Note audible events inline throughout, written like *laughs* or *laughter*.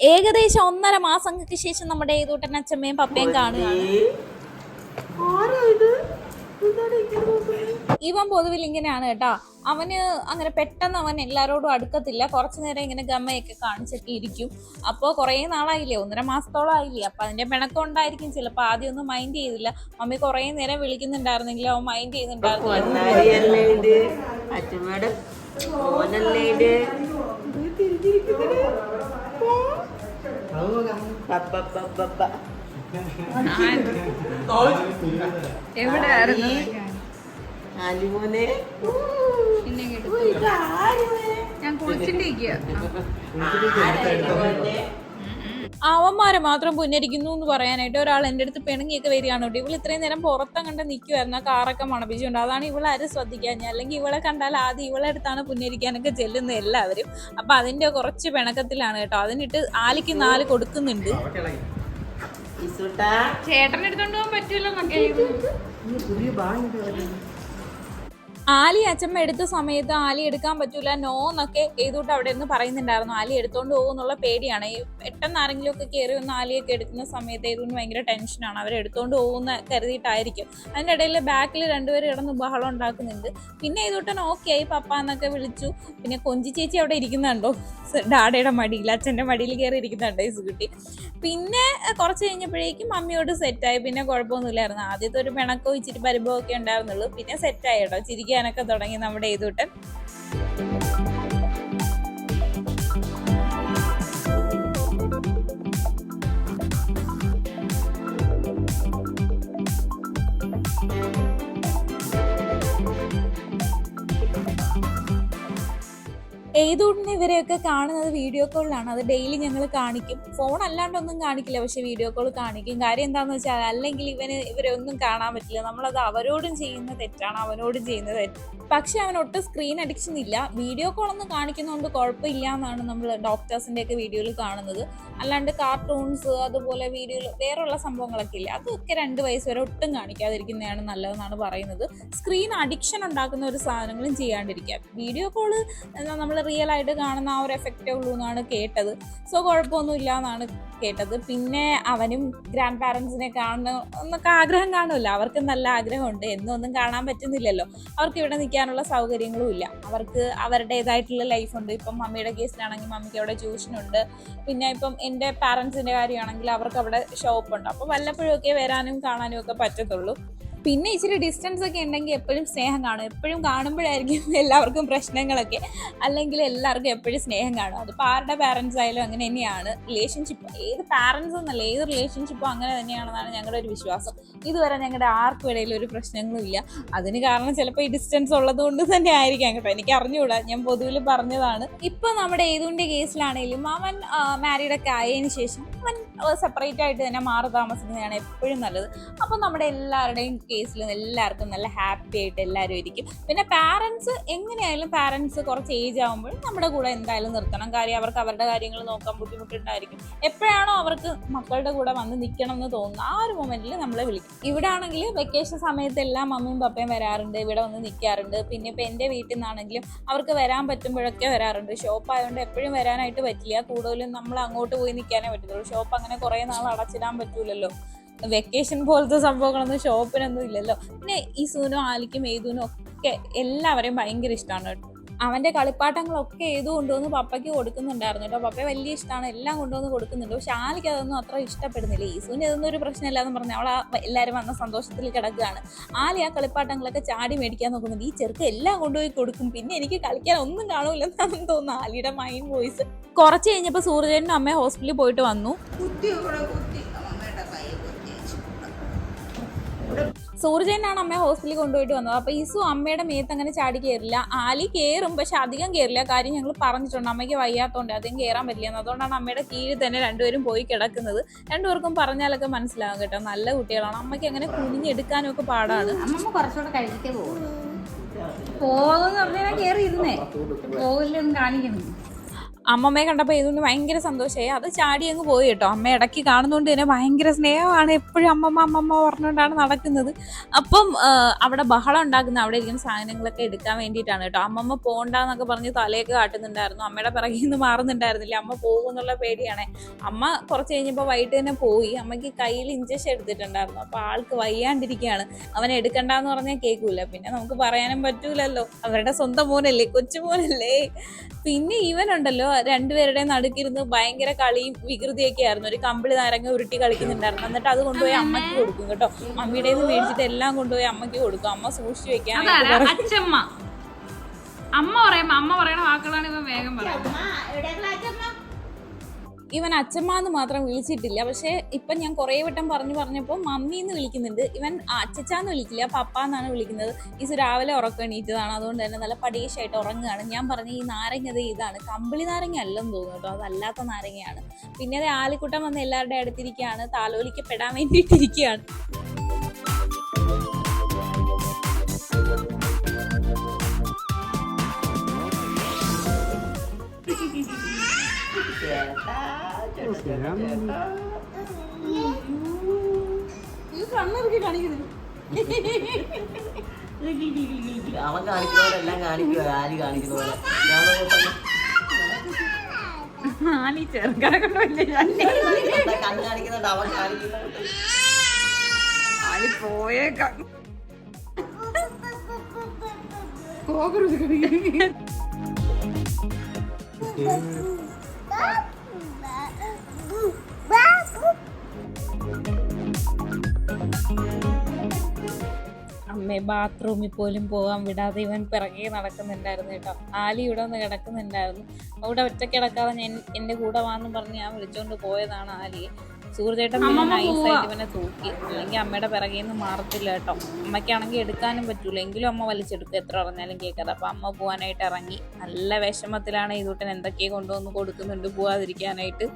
ഏകദേശം ഒന്നര മാസങ്ങൾക്ക് ശേഷം നമ്മുടെ ഏതൂട്ടൻ അച്ഛമ്മയും പപ്പയും കാണുകയാണ്. ഇവൻ പൊതുവിൽ ഇങ്ങനെയാണ് കേട്ടോ. അവന് അങ്ങനെ പെട്ടെന്ന് അവൻ എല്ലാരോടും അടുക്കത്തില്ല. കുറച്ചു നേരം ഇങ്ങനെ ഗമ്മയൊക്കെ കാണിച്ചൊക്കെ ഇരിക്കും. അപ്പോൾ കുറേ നാളായില്ലേ? ഒന്നര മാസത്തോളം ആയില്ലേ? അപ്പൊ അതിന്റെ പിണക്കം ഉണ്ടായിരിക്കും ചിലപ്പോൾ ആദ്യം ഒന്നും മൈൻഡ് ചെയ്തില്ല. മമ്മി കുറേ നേരം വിളിക്കുന്നുണ്ടായിരുന്നെങ്കിലും അവൻ മൈൻഡ് ചെയ്യുന്നുണ്ടായിരുന്നില്ല എവിടെയായിരുന്നു? ഞാൻ കുളിച്ചിട്ടിരിക്കുക. അവന്മാരെ മാത്രം പുന്നരിക്കുന്നു എന്ന് പറയാനായിട്ട് ഒരാൾ എന്റെ അടുത്ത് പിണങ്ങിയൊക്കെ വരികയാണ്. കേട്ടോ ഇവൾ ഇത്രയും നേരം പുറത്തും കണ്ട് നിൽക്കുമായിരുന്നു ആ കാറൊക്കെ മണപ്പിച്ചുകൊണ്ട് അതാണ് ഇവളെ ആരും ശ്രദ്ധിക്കാൻ അല്ലെങ്കിൽ ഇവളെ കണ്ടാൽ ആദ്യം ഇവളെ അടുത്താണ് പുന്നരിക്കാനൊക്കെ ചെല്ലുന്നത് എല്ലാവരും. അപ്പൊ അതിന്റെ കുറച്ച് പിണക്കത്തിലാണ് കേട്ടോ. അതിനിട്ട് ആലിക്ക് നാല് കൊടുക്കുന്നുണ്ട്. ചേട്ടനെടുത്തോണ്ട് പോകാൻ പറ്റൂലെന്നൊക്കെ ആലി അച്ഛമ്മ എടുത്ത സമയത്ത് ആലി എടുക്കാൻ പറ്റൂല നോ എന്നൊക്കെ ഏതോട്ട് അവിടെ നിന്ന് പറയുന്നുണ്ടായിരുന്നു. ആലി എടുത്തോണ്ട് പോകും എന്നുള്ള പേടിയാണ്. പെട്ടെന്ന് ആരെങ്കിലും ഒക്കെ കയറി വന്ന് ആലിയൊക്കെ എടുക്കുന്ന സമയത്ത് ഏതുകൊണ്ട് ഭയങ്കര ടെൻഷനാണ് അവർ എടുത്തോണ്ട് പോകുന്ന കരുതിയിട്ടായിരിക്കും. അതിന്റെ ഇടയിൽ ബാക്കിൽ രണ്ടുപേരും കിടന്ന് ബഹളം ഉണ്ടാക്കുന്നുണ്ട്. പിന്നെ ഏതോട്ടൻ ഓക്കെ ആയി പപ്പ എന്നൊക്കെ വിളിച്ചു. പിന്നെ കൊഞ്ചി ചേച്ചി അവിടെ ഇരിക്കുന്നുണ്ടോ? ഡാഡയുടെ മടിയിൽ അച്ഛന്റെ മടിയിൽ കയറി ഇരിക്കുന്നുണ്ടോ ഈ സുകുട്ടി? പിന്നെ കുറച്ച് കഴിഞ്ഞപ്പോഴേക്കും മമ്മിയോട് സെറ്റായി പിന്നെ കുഴപ്പമൊന്നുമില്ലായിരുന്നു. ആദ്യത്തെ ഒരു പിണക്കോ ഇച്ചിരി പരിഭവമൊക്കെ ഉണ്ടായിരുന്നുള്ളൂ. പിന്നെ സെറ്റായി കേട്ടോ. ചിരിക്കാനൊക്കെ തുടങ്ങി നമ്മുടെ ഏതൂട്ടൻ ഏതൂട്ടിന് ഇവരെയൊക്കെ കാണുന്നത് വീഡിയോ കോളിലാണ് അത് ഡെയിലി ഞങ്ങൾ കാണിക്കും. ഫോൺ അല്ലാണ്ടൊന്നും കാണിക്കില്ല. പക്ഷെ വീഡിയോ കോൾ കാണിക്കും. കാര്യം എന്താണെന്ന് വെച്ചാൽ അല്ലെങ്കിൽ ഇവന് ഇവരെ ഒന്നും കാണാൻ പറ്റില്ല. നമ്മളത് അവരോടും ചെയ്യുന്ന തെറ്റാണ്. അവനോടും ചെയ്യുന്ന തെറ്റ്. പക്ഷെ അവൻ ഒട്ടും സ്ക്രീൻ അഡിക്ഷൻ ഇല്ല. വീഡിയോ കോളൊന്നും കാണിക്കുന്നതുകൊണ്ട് കുഴപ്പമില്ല എന്നാണ് നമ്മൾ ഡോക്ടേഴ്സിന്റെ ഒക്കെ വീഡിയോയിൽ കാണുന്നത്. അല്ലാണ്ട് കാർട്ടൂൺസ് അതുപോലെ വീഡിയോയിൽ വേറെയുള്ള സംഭവങ്ങളൊക്കെ ഇല്ല? അതൊക്കെ രണ്ട് വയസ്സ് വരെ ഒട്ടും കാണിക്കാതിരിക്കുന്നതാണ് നല്ലതെന്നാണ് പറയുന്നത്. സ്ക്രീൻ അഡിക്ഷൻ ഉണ്ടാക്കുന്ന ഒരു സാധനങ്ങളും ചെയ്യാണ്ടിരിക്കുക. വീഡിയോ കോൾ നമ്മൾ റിയൽ ആയിട്ട് കാണുന്ന ആ ഒരു എഫക്റ്റേ ഉള്ളൂ എന്നാണ് കേട്ടത്. സോ കുഴപ്പമൊന്നുമില്ല എന്നാണ് കേട്ടത്. പിന്നെ അവനും ഗ്രാൻഡ് പാരൻസിനെ കാണണം എന്നൊക്കെ ആഗ്രഹം കാണുമല്ലോ. അവർക്ക് നല്ല ആഗ്രഹമുണ്ട്. എന്നും ഒന്നും കാണാൻ പറ്റുന്നില്ലല്ലോ. അവർക്ക് ഇവിടെ നിൽക്കാനുള്ള സൗകര്യങ്ങളും ഇല്ല. അവർക്ക് അവരുടേതായിട്ടുള്ള ലൈഫുണ്ട് ഇപ്പം മമ്മിയുടെ കേസിലാണെങ്കിൽ മമ്മിക്ക് അവിടെ ട്യൂഷനുണ്ട് പിന്നെ ഇപ്പം എന്റെ പാരൻസിന്റെ കാര്യമാണെങ്കിൽ അവർക്ക് അവിടെ ഷോപ്പുണ്ട് അപ്പോൾ വല്ലപ്പോഴും ഒക്കെ വരാനും കാണാനും ഒക്കെ പറ്റത്തുള്ളൂ. പിന്നെ ഇച്ചിരി ഡിസ്റ്റൻസ് ഒക്കെ ഉണ്ടെങ്കിൽ എപ്പോഴും സ്നേഹം കാണും. എപ്പോഴും കാണുമ്പോഴായിരിക്കും *laughs* എല്ലാവർക്കും പ്രശ്നങ്ങളൊക്കെ. അല്ലെങ്കിൽ എല്ലാവർക്കും എപ്പോഴും സ്നേഹം കാണും. അതിപ്പോൾ ആരുടെ പാരൻസ് ആയാലും അങ്ങനെ തന്നെയാണ്. റിലേഷൻഷിപ്പ് ഏത് പാരൻസ് എന്നല്ല ഏത് റിലേഷൻഷിപ്പും അങ്ങനെ തന്നെയാണെന്നാണ് ഞങ്ങളുടെ ഒരു വിശ്വാസം. ഇതുവരെ ഞങ്ങളുടെ ആർക്കും ഇടയിൽ ഒരു പ്രശ്നങ്ങളും ഇല്ല. അതിന് കാരണം ചിലപ്പോൾ ഈ ഡിസ്റ്റൻസ് ഉള്ളത് കൊണ്ട് തന്നെ ആയിരിക്കാം കേട്ടോ. എനിക്ക് അറിഞ്ഞുകൂടാ ഞാൻ പൊതുവിൽ പറഞ്ഞതാണ്. ഇപ്പൊ നമ്മുടെ ഏതുകൊണ്ട് കേസിലാണെങ്കിലും അവൻ മാരീഡ് ഒക്കെ ആയതിനു ശേഷം അവൻ സെപ്പറേറ്റ് ആയിട്ട് തന്നെ മാറി താമസിക്കുന്നതാണ് എപ്പോഴും നല്ലത്. അപ്പം നമ്മുടെ എല്ലാവരുടെയും കേസിലും എല്ലാവർക്കും നല്ല ഹാപ്പി ആയിട്ട് എല്ലാവരും ഇരിക്കും. പിന്നെ പാരൻസ് എങ്ങനെയായാലും പാരൻസ് കുറച്ച് ഏജ് ആകുമ്പോൾ നമ്മുടെ കൂടെ എന്തായാലും നിർത്തണം. കാര്യം അവർക്ക് അവരുടെ കാര്യങ്ങൾ നോക്കാൻ ബുദ്ധിമുട്ടുണ്ടായിരിക്കും. എപ്പോഴാണോ അവർക്ക് മക്കളുടെ കൂടെ വന്ന് നിൽക്കണം എന്ന് തോന്നുന്നു ആ ഒരു മൊമെന്റിൽ നമ്മളെ വിളിക്കും. ഇവിടെ ആണെങ്കിൽ വെക്കേഷൻ സമയത്ത് എല്ലാം മമ്മിയും പപ്പയും വരാറുണ്ട് ഇവിടെ വന്ന് നിൽക്കാറുണ്ട് പിന്നെ ഇപ്പം എന്റെ വീട്ടിൽ നിന്നാണെങ്കിലും അവർക്ക് വരാൻ പറ്റുമ്പോഴൊക്കെ വരാറുണ്ട്. ഷോപ്പ് ആയതുകൊണ്ട് എപ്പോഴും വരാനായിട്ട് പറ്റില്ല. കൂടുതലും നമ്മൾ അങ്ങോട്ട് പോയി നിൽക്കാനേ പറ്റത്തുള്ളൂ. ഷോപ്പ് അങ്ങനെ കുറേ നാൾ അടച്ചിടാൻ പറ്റൂലല്ലോ. വെക്കേഷൻ പോലത്തെ സംഭവങ്ങളൊന്നും ഷോപ്പിനൊന്നും ഇല്ലല്ലോ. പിന്നെ ഈ സൂനോ ആലിക്കും ഏതുനോ ഒക്കെ എല്ലാവരെയും ഭയങ്കര ഇഷ്ടമാണ് കേട്ടോ. അവന്റെ കളിപ്പാട്ടങ്ങളൊക്കെ ഏതു കൊണ്ടുവന്ന് പപ്പയ്ക്ക് കൊടുക്കുന്നുണ്ടായിരുന്നു കേട്ടോ. പപ്പയെ വലിയ ഇഷ്ടമാണ് എല്ലാം കൊണ്ടുവന്ന് കൊടുക്കുന്നുണ്ട്. പക്ഷെ ആലിക്ക് അതൊന്നും അത്ര ഇഷ്ടപ്പെടുന്നില്ല. ഈസുവിന് ഇതൊന്നും ഒരു പ്രശ്നമില്ല എന്ന് പറഞ്ഞാൽ അവൾ ആ എല്ലാവരും വന്ന സന്തോഷത്തിൽ കിടക്കുകയാണ്. ആലി ആ കളിപ്പാട്ടങ്ങളൊക്കെ ചാടി മേടിക്കാൻ നോക്കുന്നുണ്ട് ഈ ചെറുക്ക് എല്ലാം കൊണ്ടുപോയി കൊടുക്കും. പിന്നെ എനിക്ക് കളിക്കാൻ ഒന്നും കാണൂലെന്നാണെന്ന് തോന്നുന്നു ആലിയുടെ മൈൻഡ് വോയിസ്. കുറച്ച് കഴിഞ്ഞപ്പോൾ സൂര്യനും അമ്മ ഹോസ്പിറ്റലിൽ പോയിട്ട് വന്നു. കുത്തി. സൂർജനാണ് അമ്മയെ ഹോസ്പിറ്റലിൽ കൊണ്ടുപോയിട്ട് വന്നത്. അപ്പൊ ഇസു അമ്മയുടെ മേത്ത് അങ്ങനെ ചാടി കയറില്ല ആലി കയറും പക്ഷെ അധികം കയറില്ല കാര്യം ഞങ്ങൾ പറഞ്ഞിട്ടുണ്ട് അമ്മയ്ക്ക് വയ്യാത്തോണ്ട് അധികം കയറാൻ പറ്റില്ല അതുകൊണ്ടാണ് അമ്മയുടെ കീഴിൽ തന്നെ രണ്ടുപേരും പോയി കിടക്കുന്നത്. രണ്ടുപേർക്കും പറഞ്ഞാലൊക്കെ മനസ്സിലാകും കേട്ടോ. നല്ല കുട്ടികളാണ്. അമ്മയ്ക്ക് അങ്ങനെ കുനിഞ്ഞെടുക്കാനും ഒക്കെ പാടാണ്. അമ്മ കുറച്ചുകൂടെ കഴിച്ചിട്ടേ പോകും പോകുമെന്ന് പറഞ്ഞാൽ കയറി ഇരുന്നേ പോകില്ലെന്ന് കാണിക്കണം അമ്മമ്മയെ കണ്ടപ്പോൾ ഇതിന് ഭയങ്കര സന്തോഷമായി. അത് ചാടി അങ്ങ് പോയി കേട്ടോ. അമ്മ ഇടയ്ക്ക് കാണുന്നതുകൊണ്ട് തന്നെ ഭയങ്കര സ്നേഹമാണ് എപ്പോഴും അമ്മമ്മ അമ്മമ്മ പറഞ്ഞുകൊണ്ടാണ് നടക്കുന്നത്. അപ്പം അവിടെ ബഹളം ഉണ്ടാക്കുന്ന അവിടെ ഇരിക്കുന്ന സാധനങ്ങളൊക്കെ എടുക്കാൻ വേണ്ടിയിട്ടാണ് കേട്ടോ. അമ്മമ്മ പോകണ്ടെന്നൊക്കെ പറഞ്ഞ് തലയൊക്കെ കാട്ടുന്നുണ്ടായിരുന്നു. അമ്മയുടെ പിറകിൽ നിന്ന് മാറുന്നുണ്ടായിരുന്നില്ല. അമ്മ പോകുന്നുള്ള പേടിയാണ്. അമ്മ കുറച്ച് കഴിഞ്ഞപ്പോൾ വൈകിട്ട് തന്നെ പോയി. അമ്മയ്ക്ക് കയ്യിൽ ഇഞ്ചക്ഷൻ എടുത്തിട്ടുണ്ടായിരുന്നു. അപ്പോൾ ആൾക്ക് വയ്യാണ്ടിരിക്കുകയാണ്. അവൻ എടുക്കണ്ടെന്ന് പറഞ്ഞാൽ കേൾക്കൂല പിന്നെ നമുക്ക് പറയാനും പറ്റൂലല്ലോ. അവരുടെ സ്വന്തം മോനല്ലേ കൊച്ചു മോനല്ലേ പിന്നെ ഇവനുണ്ടല്ലോ രണ്ടുപേരുടെയും നടുക്കിരുന്ന് ഭയങ്കര കളിയും വികൃതിയൊക്കെ ആയിരുന്നു ഒരു കമ്പിളി നാരങ്ങ ഉരുട്ടി കളിക്കുന്നുണ്ടായിരുന്നു. എന്നിട്ട് അത് കൊണ്ടുപോയി അമ്മയ്ക്ക് കൊടുക്കും കേട്ടോ. മമ്മിയുടെ നിന്ന് മേടിച്ചിട്ട് എല്ലാം കൊണ്ടുപോയി അമ്മയ്ക്ക് കൊടുക്കും. അമ്മ സൂക്ഷിച്ചു വെക്കാൻ അച്ഛമ്മ. അമ്മ പറയുമ്പോ അമ്മ പറയുന്ന വാക്കുകളാണ് ഇപ്പൊ വേഗം പറയുന്നത് ഇവൻ അച്ഛമ്മ എന്ന് മാത്രം വിളിച്ചിട്ടില്ല. പക്ഷെ ഇപ്പൊ ഞാൻ കുറേ വട്ടം പറഞ്ഞു പറഞ്ഞപ്പോൾ മമ്മി എന്ന് വിളിക്കുന്നുണ്ട്. ഇവൻ അച്ചച്ചാന്ന് വിളിക്കില്ല പപ്പ എന്നാണ് വിളിക്കുന്നത് ഈസ് രാവിലെ ഉറക്കം എണീറ്റതാണ്. അതുകൊണ്ട് തന്നെ നല്ല പടീഷായിട്ട് ഉറങ്ങുകയാണ്. ഞാൻ പറഞ്ഞ ഈ നാരങ്ങ ദേ ഇതാണ്. കമ്പിളി നാരങ്ങ അല്ലെന്ന് തോന്നുന്നു കേട്ടോ. അതല്ലാത്ത നാരങ്ങയാണ്. പിന്നെ അത് ആലിക്കുട്ടം വന്ന് എല്ലാവരുടെ അടുത്തിരിക്കുകയാണ്. താലോലിക്കപ്പെടാൻ വേണ്ടിയിട്ടിരിക്കുകയാണ് ചേട്ടാ, കാണിക്കുന്നു. അവൻ കാണിക്കുന്നവരെല്ലാം കാണിക്കുക ആര് കാണിക്കുന്ന പോലെ ഞാൻ നോക്കുമ്പോ ആലി ചെറുക്കനെ കൊണ്ട് വലിയ ശല്യം. എന്താ കണ്ണ് കാണിക്കുന്നുണ്ട് അവൻ കാണിക്കുന്നുണ്ട് ആലി പോയേക്കാം പോകരുത് അമ്മേ ബാത്റൂമിൽ പോലും പോകാൻ വിടാതെ ഇവൻ പിറകെ നടക്കുന്നുണ്ടായിരുന്നു കേട്ടോ. ആലി ഇവിടെ ഒന്ന് കിടക്കുന്നുണ്ടായിരുന്നു. അവിടെ ഒറ്റ കിടക്കാതെ ഞാൻ എന്റെ കൂടെ വാന്ന് പറഞ്ഞ് ഞാൻ വിളിച്ചോണ്ട് പോയതാണ് ആലി. സൂര്യചേട്ടൻ പിന്നെ നൈസായിട്ട്. ഇവനെ തൂക്കി. അല്ലെങ്കിൽ അമ്മയുടെ പിറകെ നിന്ന് മാറത്തില്ല കേട്ടോ. അമ്മയ്ക്കാണെങ്കിൽ എടുക്കാനും പറ്റൂല. എങ്കിലും അമ്മ വലിച്ചെടുക്കും. എത്ര പറഞ്ഞാലും കേൾക്കാതെ. അപ്പൊ അമ്മ പോകാനായിട്ട് ഇറങ്ങി. നല്ല വിഷമത്തിലാണ് ഇതൂട്ടൻ എന്തൊക്കെയോ കൊണ്ടുവന്ന് കൊടുക്കുന്നുണ്ട് പോവാതിരിക്കാനായിട്ട്.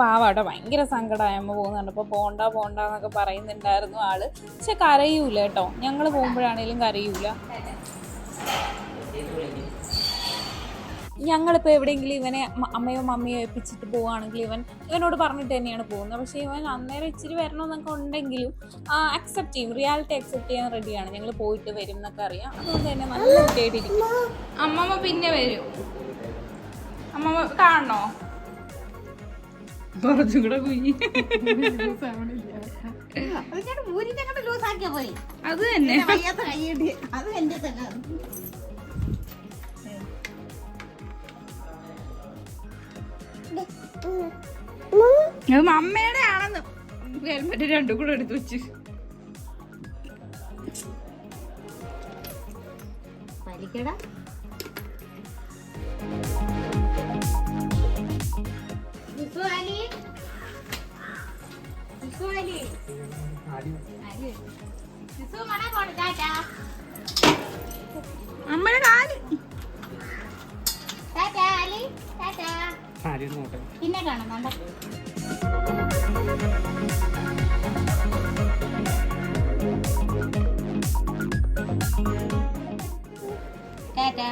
പാവാട്ടോ ഭയങ്കര സങ്കടമായി പോകുന്നുണ്ട് അപ്പോൾ പോണ്ട പോണ്ട എന്നൊക്കെ പറയുന്നുണ്ടായിരുന്നു ആൾ. പക്ഷെ കരയൂല കേട്ടോ. ഞങ്ങൾ പോകുമ്പോഴാണേലും കരയൂല. ഞങ്ങളിപ്പോൾ എവിടെയെങ്കിലും ഇവനെ അമ്മയോ മമ്മിയോ ഏൽപ്പിച്ചിട്ട് പോവുകയാണെങ്കിൽ ഇവൻ ഇവനോട് പറഞ്ഞിട്ട് തന്നെയാണ് പോകുന്നത്. പക്ഷേ ഇവൻ അന്നേരം ഇച്ചിരി വരണമെന്നൊക്കെ ഉണ്ടെങ്കിലും അക്സെപ്റ്റ് ചെയ്യും. റിയാലിറ്റി അക്സെപ്റ്റ് ചെയ്യാൻ റെഡിയാണ് ഞങ്ങൾ പോയിട്ട് വരും എന്നൊക്കെ അറിയാം. അതുകൊണ്ട് തന്നെ നല്ല കുട്ടിയായിട്ടിരിക്കും അമ്മമ്മ പിന്നെ വരും. അമ്മമ്മ കാണണോ? കുറച്ചും കൂടെ കുഞ്ഞി. അത് തന്നെ. അത് മമ്മയുടെ ആണെന്ന്. ഹെൽമെറ്റ് രണ്ടും കൂടെ എടുത്ത് വെച്ച്. വലിക്കടാ. അമ്മയുടെ കാൽ. ടാറ്റാ അലി. ടാറ്റാ. പിന്നെ കാണാം കണ്ടോ? ടാറ്റാ.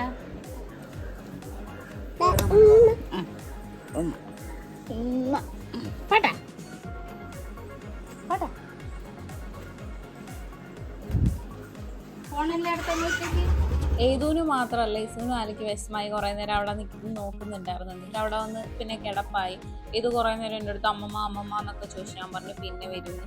വെച്ചേക്ക്. ഏതൂന് മാത്രമല്ല ഇസുനും ആലിക്ക് വിഷമായി കുറേ നേരം അവിടെ നിൽക്കുന്നു നോക്കുന്നുണ്ടായിരുന്നു. എന്നിട്ട് അവിടെ വന്ന് പിന്നെ കിടപ്പായി. ഇത് കുറേ നേരം എന്റെ അടുത്ത് അമ്മമ്മ അമ്മമ്മ എന്നൊക്കെ ചോദിച്ചു ഞാൻ പറഞ്ഞു പിന്നെ വരുന്നു.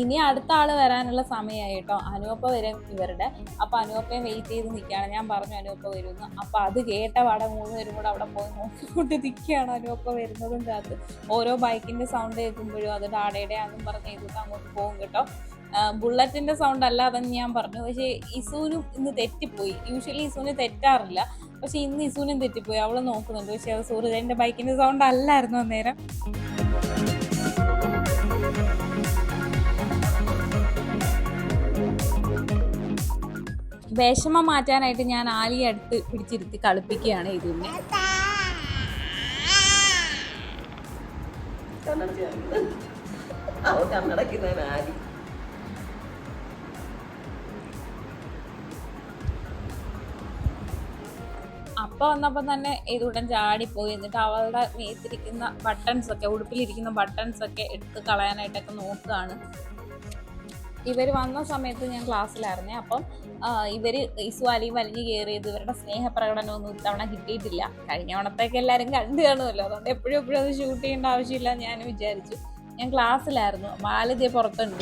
ഇനി അടുത്ത ആൾ വരാനുള്ള സമയമായി കേട്ടോ. അനുവപ്പ വരും ഇവരുടെ. അപ്പൊ അനുവപ്പയും വെയിറ്റ് ചെയ്ത് നിൽക്കുകയാണ് ഞാൻ പറഞ്ഞു അനുവപ്പ വരുന്നു. അപ്പൊ അത് കേട്ട പാടെ മൂന്ന് പേരും കൂടെ അവിടെ പോയി നോക്കിക്കൊണ്ട് നിൽക്കുകയാണ് അനുവപ്പ വരുന്നതും കാത്ത്. ഓരോ ബൈക്കിന്റെ സൗണ്ട് കേൾക്കുമ്പോഴും അത് ഡാഡയുടെ ആണെന്നും പറഞ്ഞ് ഇതൊക്കെ അങ്ങോട്ട് പോകും കേട്ടോ. ബുള്ളറ്റിന്റെ സൗണ്ട് അല്ല അതെന്ന് ഞാൻ പറഞ്ഞു. പക്ഷേ ഇസൂനും ഇന്ന് തെറ്റിപ്പോയി. യൂഷ്വലി ഇസൂന് തെറ്റാറില്ല. പക്ഷെ ഇന്ന് ഇസൂനും തെറ്റിപ്പോയി. അവൾ നോക്കുന്നുണ്ട്. പക്ഷെ അത് സൂര്യന്റെ ബൈക്കിന്റെ സൗണ്ട് അല്ലായിരുന്നു അന്നേരം. വിഷമം മാറ്റാനായിട്ട് ഞാൻ ആലിയെ അടുത്ത് പിടിച്ചിരുത്തി കളിപ്പിക്കുകയാണ് ഇതിനെ അപ്പ വന്നപ്പോൾ തന്നെ ഇതുടൻ ചാടിപ്പോയി. എന്നിട്ട് അവളുടെ മേത്തിരിക്കുന്ന ബട്ടൺസ് ഒക്കെ ഉടുപ്പിലിരിക്കുന്ന ബട്ടൺസ് ഒക്കെ എടുത്ത് കളയാനായിട്ടൊക്കെ നോക്കുകയാണ്. ഇവർ വന്ന സമയത്ത് ഞാൻ ക്ലാസ്സിലായിരുന്നു അപ്പം ഇവർ ഇസ്വാലി വലിഞ്ഞു കയറിയത് ഇവരുടെ സ്നേഹപ്രകടനമൊന്നും ഇത്തവണ കിട്ടിയിട്ടില്ല കഴിഞ്ഞ ഓണത്തേക്ക് എല്ലാവരും കണ്ടു കാണുമല്ലോ അതുകൊണ്ട് എപ്പോഴും എപ്പോഴും അത് ഷൂട്ട് ചെയ്യേണ്ട ആവശ്യമില്ല ഞാൻ വിചാരിച്ചു ഞാൻ ക്ലാസ്സിലായിരുന്നു ബാലതിയെ പുറത്തുണ്ട്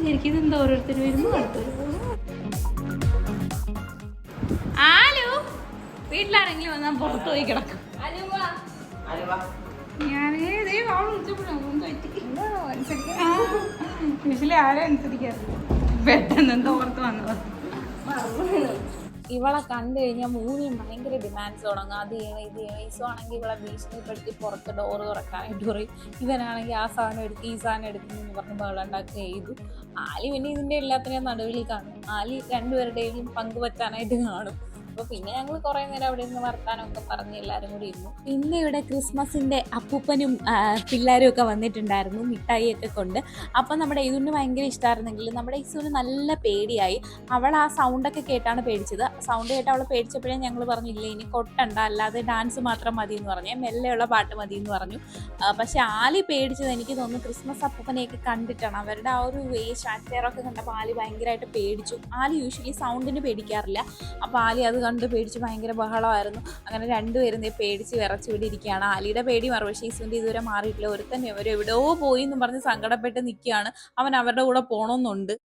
ശരിക്കും വന്നാൽ പുറത്തു പോയി കിടക്കും യൂഷ്വലി ആരും അനുസരിക്കാറില്ല പെട്ടെന്ന് എന്തോ പുറത്ത് വന്നത്. ഇവളെ കണ്ടു കഴിഞ്ഞാൽ മൂവിയും ഭയങ്കര ഡിമാൻഡ്സ് തുടങ്ങും. അത് ചെയ്യണം ഇത് ചെയ്യണം ഈസോ ആണെങ്കിൽ ഇവളെ ഭീഷണിപ്പെടുത്തി പുറത്ത് ഡോറ് തുറക്കാനായിട്ട് പറയും. ഇവനാണെങ്കിൽ ആ സാധനം എടുക്കും ഈ സാധനം എടുക്കുന്നു എന്ന് പറഞ്ഞ് ബഹളുണ്ടാക്കുക ചെയ്തു. ആലി പിന്നെ ഇതിന്റെ എല്ലാത്തിനെയും നടുവിൽ കാണും. ആലി രണ്ടുപേരുടെയും പങ്കുവച്ചാനായിട്ട് കാണും. അപ്പോൾ പിന്നെ ഞങ്ങൾ കുറെ നേരം അവിടെ ഇരുന്ന് വർത്താനമൊക്കെ പറഞ്ഞ് എല്ലാരും കൂടി ഇരുന്നു. പിന്നെ ഇവിടെ ക്രിസ്മസിന്റെ അപ്പൂപ്പനും പിള്ളേരും ഒക്കെ വന്നിട്ടുണ്ടായിരുന്നു മിഠായി ഒക്കെ കൊണ്ട്. അപ്പൊ നമ്മുടെ ഇതുന് ഭയങ്കര ഇഷ്ടമായിരുന്നെങ്കിൽ നമ്മുടെ ഇസുവിന് നല്ല പേടിയായി. അവൾ ആ സൗണ്ട് ഒക്കെ കേട്ടാണ് പേടിച്ചത്. സൗണ്ട് കേട്ട് അവൾ പേടിച്ചപ്പോഴേ ഞങ്ങൾ പറഞ്ഞില്ല ഇനി കൊട്ടണ്ട. അല്ലാതെ ഡാൻസ് മാത്രം മതി എന്ന് പറഞ്ഞു. മെല്ലെയുള്ള പാട്ട് മതി എന്ന് പറഞ്ഞു. പക്ഷെ ആലി പേടിച്ചത് എനിക്ക് തോന്നുന്നു ക്രിസ്മസ് അപ്പൂപ്പനെയൊക്കെ കണ്ടിട്ടാണ്. അവരുടെ ആ ഒരു വേഷ് ആറ്റയറൊക്കെ കണ്ടപ്പോൾ ആലി ഭയങ്കരമായിട്ട് പേടിച്ചു. ആലി യൂഷ്വലി സൗണ്ടിന് പേടിക്കാറില്ല. അപ്പോൾ ആലി അത് കണ്ട് പേടിച്ച് ഭയങ്കര ബഹളമായിരുന്നു. അങ്ങനെ രണ്ടുപേരും ദേ പേടിച്ച് വിറച്ച് ഇവിടെ ഇരിക്കുകയാണ്. അലിയുടെ പേടി മാറും പക്ഷേ ഈസുവിന്റെ ഇതുവരെ മാറിയിട്ടില്ല. ഒരുത്തന്നെ അവർ എവിടെയോ പോയി എന്ന് പറഞ്ഞ് സങ്കടപ്പെട്ട് നിൽക്കുകയാണ്. അവൻ അവരുടെ കൂടെ പോകണമെന്നുണ്ട്